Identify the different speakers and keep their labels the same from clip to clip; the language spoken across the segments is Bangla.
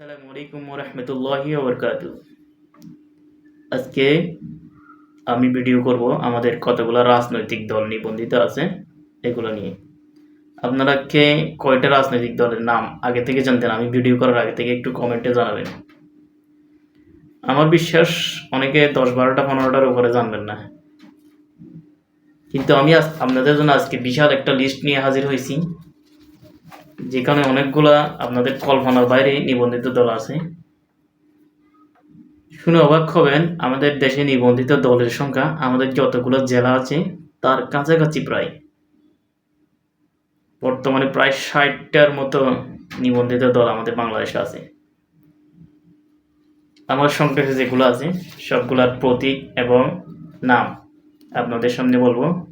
Speaker 1: আসসালামু আলাইকুম রহমতুল্লাহি ওবরকাত আজকে আমি ভিডিও করব আমাদের কতগুলো রাজনৈতিক দল নিবন্ধিত আছে এগুলো নিয়ে। আপনারা কে কয়টা রাজনৈতিক দলের নাম আগে থেকে জানতেন, আমি ভিডিও করার আগে থেকে একটু কমেন্টে জানাবেন। আমার বিশ্বাস অনেকে দশ বারোটা, পনেরোটার উপরে জানবেন না। কিন্তু আমি আপনাদের জন্য আজকে বিশাল একটা লিস্ট নিয়ে হাজির হয়েছি। যেখানে অনেকগুলা আপনাদের কল্পনার বাইরে নিবন্ধিত দল আছে। শুনে অবাক হবেন, আমাদের দেশে নিবন্ধিত দলের সংখ্যা আমাদের যতগুলো জেলা আছে, তার কাছাকাছি প্রায়। বর্তমানে প্রায় ষাটটার মতো নিবন্ধিত দল আমাদের বাংলাদেশে আছে। আমার সংক্ষেপে যেগুলো আছে, সবগুলার প্রতীক এবং নাম আপনাদের সামনে বলব।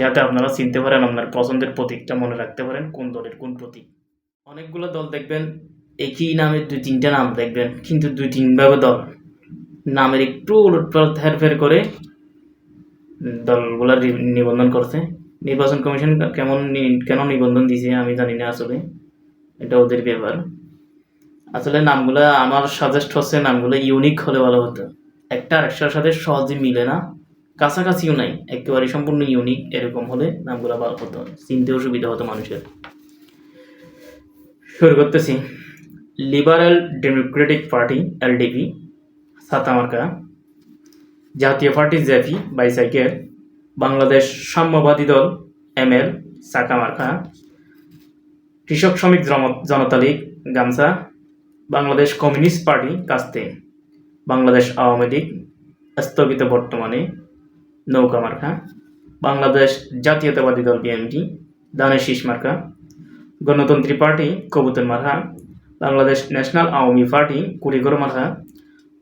Speaker 1: যাতে আপনারা চিনতে পারেন আপনার পছন্দের প্রতীকটা মনে রাখতে পারেন, কোন দলের কোন প্রতীক। অনেকগুলো দল দেখবেন একই নামের দুই তিনটা নাম দেখবেন, কিন্তু দুই তিনভাবে দল। নামের একটু উলটপালট হেরফের করে দলগুলা নিবন্ধন করছে। নির্বাচন কমিশন কেমন কেন নিবন্ধন দিয়েছে আমি জানি না আসলে। এটা ওদের ব্যাপার। আসলে নামগুলো আমার সাজেস্ট হচ্ছে নামগুলো ইউনিক হলে ভালো হতো। একটা আরেকটার সাথে সহজে মিলে না। কাছাকাছিও নাই, একেবারে সম্পূর্ণ ইউনিক এরকম হলে নামগুলো ভালো হতো চিনতেও সুবিধা হতো মানুষের। শুরু করতেছি। লিবারেল ডেমোক্রেটিক পার্টি এলডিপি সাতামার্কা। Jatiya party JP bicycle. Bangladesh সাম্যবাদী দল এমএল সাকামার্কা। কৃষক শ্রমিক জন- জনতা লীগ, গামছা। বাংলাদেশ কমিউনিস্ট পার্টি, কাস্তে। বাংলাদেশ আওয়ামী লীগ, স্থগিত বর্তমানে। নৌকা মার্কা, বাংলাদেশ জাতীয়তাবাদী দল বিএনপি দানের শীষ মার্কা, গণতন্ত্রী পার্টি কবুতর মার্কা, বাংলাদেশ ন্যাশনাল আওয়ামী পার্টি কুড়িঘর মার্কা,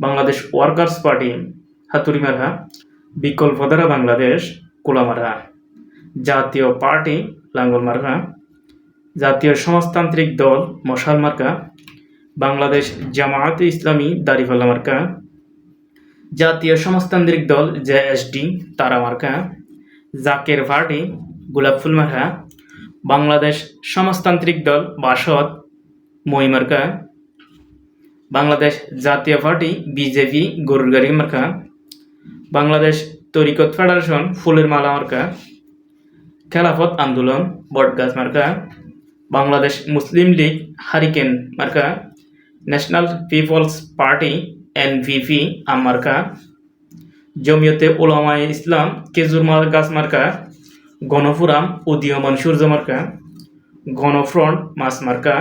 Speaker 1: বাংলাদেশ ওয়ার্কার্স পার্টি হাতুড়ি মার্কা, বিকল্পধারা বাংলাদেশ কুলা মার্কা, জাতীয় পার্টি লাঙ্গল মার্কা, জাতীয় সমাজতান্ত্রিক দল মশাল মার্কা, বাংলাদেশ জামায়াতে ইসলামী দাড়িপাল্লা মার্কা জাতীয় সমাজতান্ত্রিক দল জেএসডি তারা মার্কা, জাকের পার্টি গোলাপফুল মার্কা, বাংলাদেশ সমাজতান্ত্রিক দল বাসদ, মই মার্কা, বাংলাদেশ জাতীয় পার্টি বিজেপি গরুর মার্কা, বাংলাদেশ তরিকত ফেডারেশন ফুলের মালা মার্কা, খেলাফত আন্দোলন বটগাছ মার্কা, বাংলাদেশ মুসলিম লীগ হারিকেন মার্কা, ন্যাশনাল পিপলস পার্টি এনভিপি আম মার্কা জমিয়তে ওলামায়ে ইসলাম কেজুর মাল গাছ মার্কা, গণফুরাম, উদীয়মান সূর্য মার্কা, গণফ্রন্ট মাস মার্কা,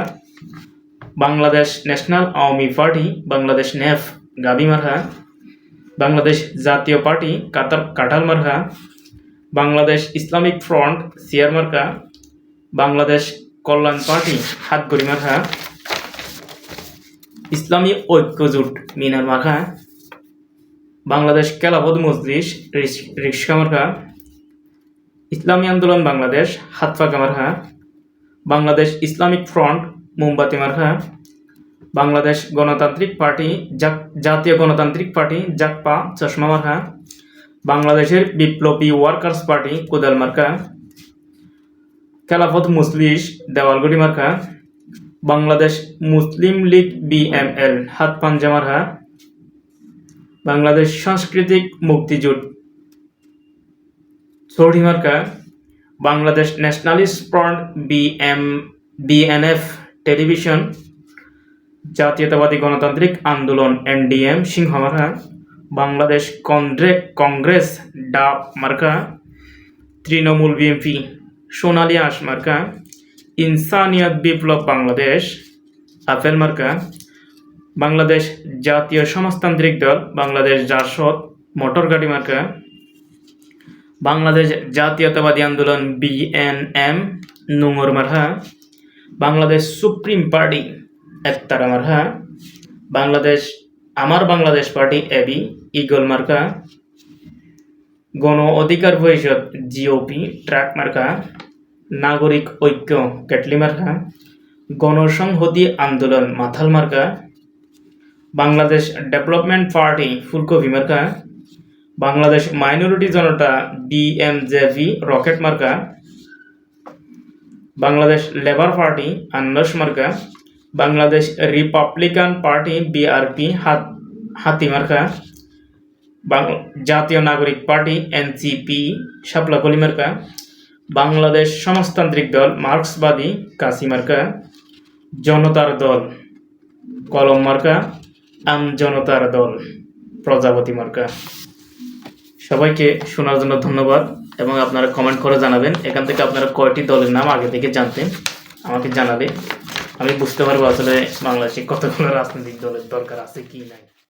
Speaker 1: বাংলাদেশ ন্যাশনাল আওয়ামী পার্টি, বাংলাদেশ নেফ গাবি মার্কা, বাংলাদেশ জাতীয় পার্টি কাতার কাটাল মার্কা, বাংলাদেশ ইসলামিক ফ্রন্ট সিয়ার মার্কা, বাংলাদেশ কল্যাণ পার্টি হাতগড়ি মার্কা ইসলামী ঐক্যজোট মিনার মার্কা বাংলাদেশ কেলাবদ মজলিস রিক্সা মার্কা ইসলামী আন্দোলন বাংলাদেশ হাতফাকা মার্কা বাংলাদেশ ইসলামিক ফ্রন্ট মোমবাতি মার্কা বাংলাদেশ গণতান্ত্রিক পার্টি জাতীয় গণতান্ত্রিক পার্টি জাকপা চশমা মার্কা বাংলাদেশের বিপ্লবী ওয়ার্কার্স পার্টি কোদাল মার্কা খেলাফত মুসলিস দেওয়ালগুড়ি মার্কা বাংলাদেশ মুসলিম লীগ বিএমএল। হাত পাঞ্জা মার্কা বাংলাদেশ সাংস্কৃতিক মুক্তিজোট ছড়ি মার্কা Bangladesh nationalist front BM, BNF television, জাতীয়তাবাদী গণতান্ত্রিক আন্দোলন এনডিএম সিংহ মার্কা বাংলাদেশ কংগ্রে কংগ্রেস ডাব মার্কা তৃণমূল বিএনপি সোনালী আঁশ মার্কা ইনসানিয়ত বিপ্লব বাংলাদেশ আপেল মার্কা বাংলাদেশ জাতীয় সমাজতান্ত্রিক দল, বাংলাদেশ জাসদ মোটর গাড়ি মার্কা বাংলাদেশ জাতীয়তাবাদী আন্দোলন বিএনএম নুঙ্গর মার্কা বাংলাদেশ সুপ্রিম পার্টি একতারা মার্কা Bangladesh, Amar Bangladesh party AB eagle মার্কা গণ অধিকার পরিষদ জিওপি ট্রাক মার্কা নাগরিক ঐক্য কেটলি মার্কা গণসংহতি আন্দোলন মাথাল মার্কা বাংলাদেশ ডেভেলপমেন্ট পার্টি ফুলকপি মার্কা Bangladesh minority Janata DMJV rocket মার্কা বাংলাদেশ লেবার পার্টি আন্দাস মার্কা বাংলাদেশ রিপাবলিকান পার্টি বিআরপি হাত হাতি মার্কা জাতীয় নাগরিক পার্টি এনসিপি শাপলা কলি মার্কা বাংলাদেশ সমাজতান্ত্রিক দল মার্ক্সবাদী কাসি মার্কা, জনতার দল কলম মার্কা, আম জনতার দল প্রজাপতি মার্কা। সবাইকে শোনার জন্য ধন্যবাদ এবং আপনারা কমেন্ট করে জানাবেন, এখান থেকে আপনারা কয়টি দলের নাম আগে থেকে জানতেন, আমাকে জানাবে আমি বুঝতে পারব আসলে বাংলাদেশে কতগুলো রাজনৈতিক দলের দরকার আছে কি নাই।